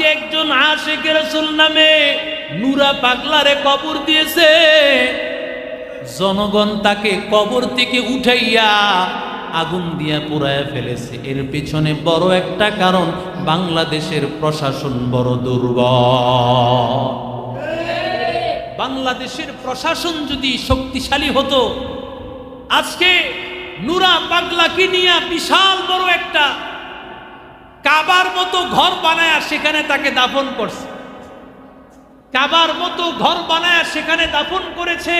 আজকে একজন আশেকের রসুল নামে নুরা পাগলারে কবর দিয়েছে। জনগণ তাকে কবর থেকে উঠাইয়া আগুন দিয়া পুরায় ফেলেছে। এর পেছনে বড় একটা কারণ, বাংলাদেশের প্রশাসন বড় দুর্বল। বাংলাদেশের প্রশাসন যদি শক্তিশালী হতো, আজকে নুরা পাগলাকে নিয়ে বিশাল বড় একটা কাবার মতো ঘর বানায়া সেখানে তাকে দাফন করছে। কাবার মতো ঘর বানায়া সেখানে দাফন করেছে,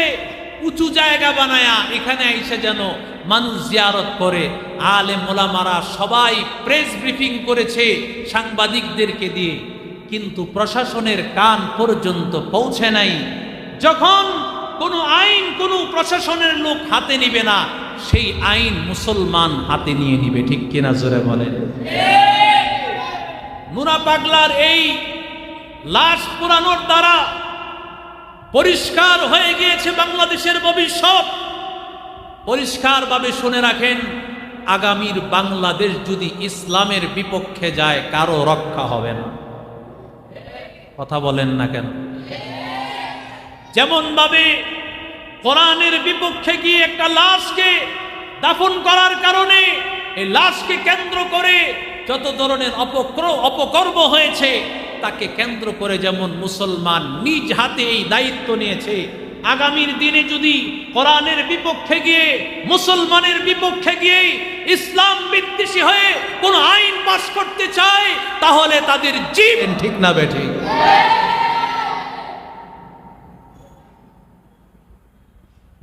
উঁচু জায়গা বানায়া এখানে এসে যেন মানুষ জিয়ারত করে। আলে মোলামারা সবাই প্রেস ব্রিফিং করেছে সাংবাদিকদেরকে দিয়ে, কিন্তু প্রশাসনের কান পর্যন্ত পৌঁছে নাই। যখন কোনো আইন কোনো প্রশাসনের লোক হাতে নিবে না, সেই আইন মুসলমান হাতে নিয়ে নিবে, ঠিক কিনা জোরে বলেন? নুরা পাগলার এই লাশ পুরানোর দ্বারা পরিষ্কার হয়ে গিয়েছে বাংলাদেশের ভবিষ্যৎ। পরিষ্কারভাবে শুনে রাখেন, আগামীর বাংলাদেশ যদি ইসলামের বিপক্ষে যায়, কারও রক্ষা হবে না। কথা বলেন না কেন? যেমন ভাবে কোরআনের বিপক্ষে গিয়ে একটা লাশকে দাফন করার কারণে, এই লাশকে কেন্দ্র করে যত ধরনের অপক্র অপকর্ম হয়েছে তাকে কেন্দ্র করে যেমন মুসলমান নিজ হাতে এই দায়িত্ব নিয়েছে আগামীর দিনে যদি কোরআনের বিপক্ষে গিয়ে মুসলমানের বিপক্ষে গিয়ে ইসলাম বিদ্বেষী হয়ে কোন আইন পাশ করতে চায় তাহলে তাদের জীবন ঠিক না বেঠিক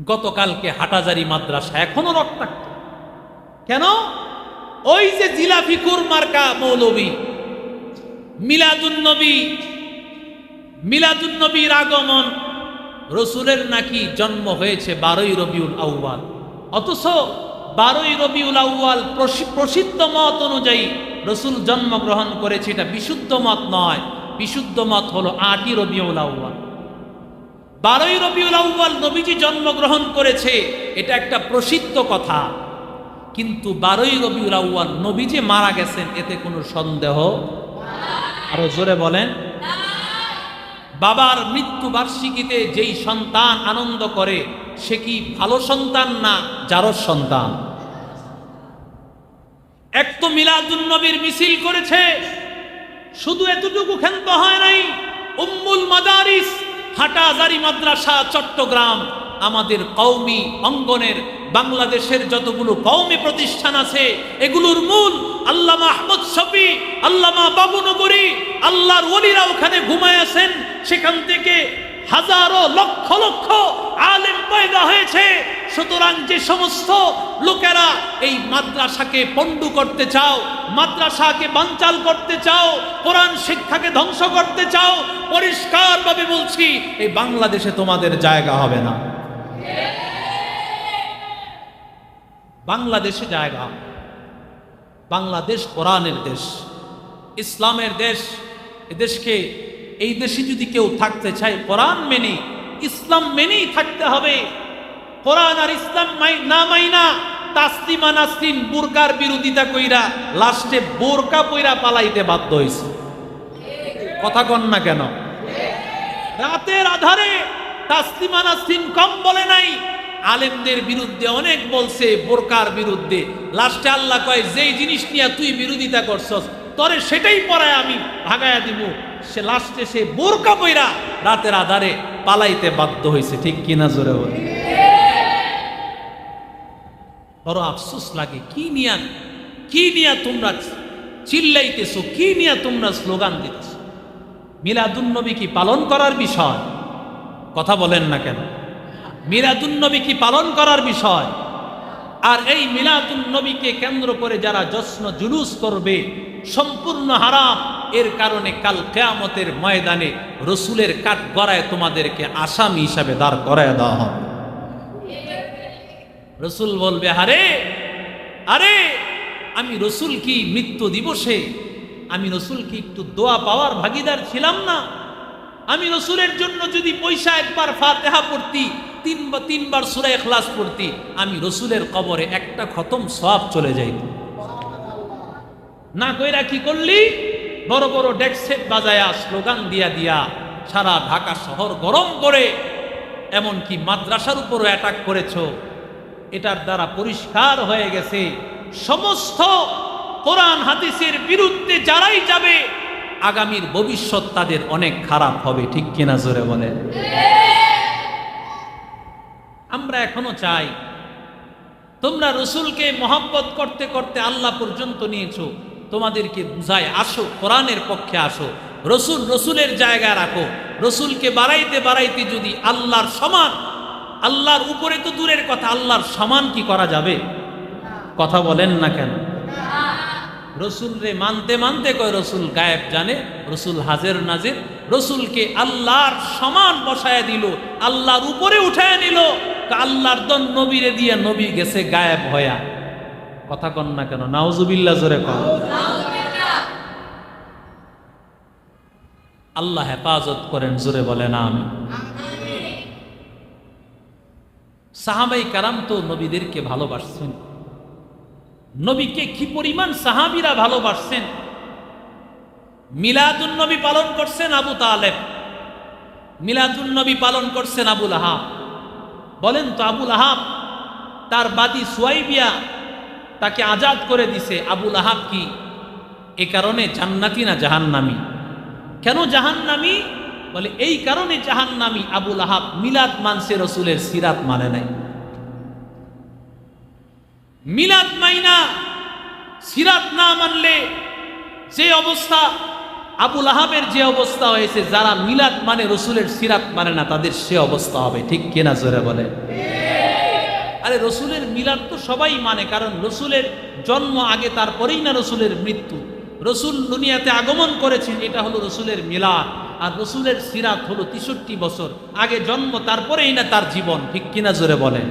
গতকালকে হাটাজারি মাদ্রাসা এখনও রক্তাক্ত। কেন? ওই যে জিলাফি মার্কা মৌলবী, মিলাদুন্নবী, মিলাদুন্নবীর আগমন রসুলের নাকি জন্ম হয়েছে বারোই রবিউল আউ্বাল অথচ বারোই রবিউল আউ্বাল প্রসি- প্রসিদ্ধ মত অনুযায়ী রসুল জন্মগ্রহণ করেছে, এটা বিশুদ্ধ মত নয়। বিশুদ্ধ মত হলো আটই রবিউল আউ্বাল বারোই রবিউল আউ্বাল নবীজি জন্মগ্রহণ করেছে, এটা একটা প্রসিদ্ধ কথা। কিন্তু বারোই রবিউল আউ্বাল নবীজি মারা গেছেন, এতে কোনো সন্দেহ? আরও জোরে বলেন। বাবার মৃত্যু বার্ষিকীতে যেই সন্তান আনন্দ করে, সে কি ভালো সন্তান না যারও সন্তান? এক তো মিলাদুন নবীর মিছিল করেছে, শুধু এতটুকু ক্ষান্ত হয় নাই। উম্মুল মাদারিস, হাটাজারি মাদ্রাসা, চট্টগ্রাম, আমাদের কওমি অঙ্গনের বাংলাদেশের যতগুলো কওমি প্রতিষ্ঠান আছে, এগুলোর মূল আল্লামা আহমদ শফি, আল্লামা বাবুনগরী, আল্লাহর ওলিরা ওখানে ঘুমায় আছেন, সেখান থেকে হাজারো লক্ষ লক্ষ আলেম পয়দা হয়েছে। সুতরাং যে সমস্ত লোকেরা এই মাদ্রাসাকে পণ্ডু করতে চাও, মাদ্রাসাকে বানচাল করতে চাও, কোরআন শিক্ষাকে ধ্বংস করতে চাও, পরিষ্কারভাবে বলছি, এই বাংলাদেশে তোমাদের জায়গা হবে না। বাংলাদেশে জায়গা। বাংলাদেশ কোরআনের দেশ। ইসলামের দেশ। এদেশকে এই দেশে যদি কেউ থাকতে চায়, কোরআন মেনে, ইসলাম মেনেই থাকতে হবে। কোরআন আর ইসলাম না মাইনা, তাসলিমা নাসরিন বোরকার বিরোধিতা কইরা, লাস্টে বোরকা পইরা পালাইতে বাধ্য হয়েছে কথা কন না কেন? রাতের আধারে তাসলিমা নাসরিন কম বলে নাই আলেমদের বিরুদ্ধে অনেক বলছে, বোরকার বিরুদ্ধে। লাস্টে আল্লাহ কয়, যেই জিনিস নিয়ে তুই বিরোধিতা করছস, তরে সেটাই পরায় আমি ভাগায়া দিব। সে লাস্টে সে বোরকা বইরা রাতের আধারে পালাইতে বাধ্য হয়েছে ঠিক কিনা জোরে বলে বড় আফসোস লাগে, কি নিয়া কি নিয়া তোমরা চিল্লাইতেছো, কি নিয়া তোমরা স্লোগান দিতেছো? মিলাদুন্নবী কি পালন করার বিষয়? কথা বলেন না কেন? মিলাদুন্নবী কি পালন করার বিষয়? আর এই মিলাদুন্নবীকে কেন্দ্র করে যারা যশ্ন জুলুস করবে, সম্পূর্ণ হারাম, এর কারণে কাল কেয়ামতের ময়দানে রসুলের কাঠ গড়ায় তোমাদেরকে আসামি হিসাবে দাঁড় করায় দেওয়া হবে। রসুল বলবে, আরে আরে, আমি রসুল কি মৃত্যু দিবসে? আমি রসুল কি একটু দোয়া পাওয়ার ভাগিদার ছিলাম না? আমি রসুলের জন্য যদি পয়সা একবার ফাতেহা পড়তি তিন তিনবার সুরা এখলাস পড়তি, আমি রসুলের কবরে একটা খতম সব চলে যাইত। না কইরা কি করলি? বড় বড় ডেক্সেট বাজায়া, স্লোগান দিয়া দিয়া সারা ঢাকা শহর গরম করে, এমনকি মাদ্রাসার উপরও অ্যাটাক করেছ। এটার দ্বারা পরিষ্কার হয়ে গেছে, সমস্ত কোরআন হাদিসের বিরুদ্ধে যারাই যাবে, আগামীর ভবিষ্যৎ তাদের অনেক খারাপ হবে, ঠিক কিনা জোরে বলে আমরা এখনও চাই। তোমরা রসুলকে মহব্বত করতে করতে আল্লাহ পর্যন্ত নিয়েছো। তোমাদেরকে বুঝায় আসো, কোরআনের পক্ষে আসো। রসুল রসুলের জায়গায় রাখো। রসুলকে বাড়াইতে বাড়াইতে যদি আল্লাহর সমান, আল্লাহর উপরে তো দূরের কথা, আল্লাহর সমান কি করা যাবে? কথা বলেন না কেন? রসুল রে মানতে মানতে কয়, রসুল গায়েব জানে, রসুল হাজের নাজের। রসুলকে আল্লাহর সমান বসায় দিল, আল্লাহর উপরে উঠায় নিল। আল্লাহর দন নবীরে দিয়ে নবী গেছে গায়েব হয়া কথা কন না কেন? নাউজুবিল্লা জোরে কন। আল্লাহ হেফাজত করেন, জোরে বলেন আমি সাহাবাই কারাম তো নবীদেরকে ভালোবাসছেন। নবীকে কি পরিমাণ সাহাবিরা ভালোবাসছেন? মিলাদুন নবী পালন করছেন আবু তালেব। মিলাদুন নবী পালন করছেন আবুল আহাব বলেন তো আবুল আহাব, তার বাদী সুয়াইবিয়া তাকে আজাদ করে দিছে। আবুল আহাব কি? এ কারণে জান্নাতি না জাহান্নামি? কেন জাহান্নামি? বলে, এই কারণে জাহান্নামি আবুল আহাব মিলাদ মানসে রসুলের, সিরাত মানে নাই। মিলাদ মাইনা, সিরাত না মানলে যে অবস্থা আবুল আহাবের যে অবস্থা হয়েছে, যারা মিলাদ মানে রসুলের সিরাত মানে না, তাদের সে অবস্থা হবে। ঠিক কেনা জোরে বলে? আরে রসুলের মিলাদ তো সবাই মানে কারণ রসুলের জন্ম আগে, তারপরেই না রসুলের মৃত্যু। রসুল দুনিয়াতে আগমন করেছেন, এটা হলো রসুলের মিলাদ। আর রসুলের সিরাত হলো তেষট্টি বছর। আগে জন্ম, তারপরেই না তার জীবন। ঠিক কিনা জোরে বলে?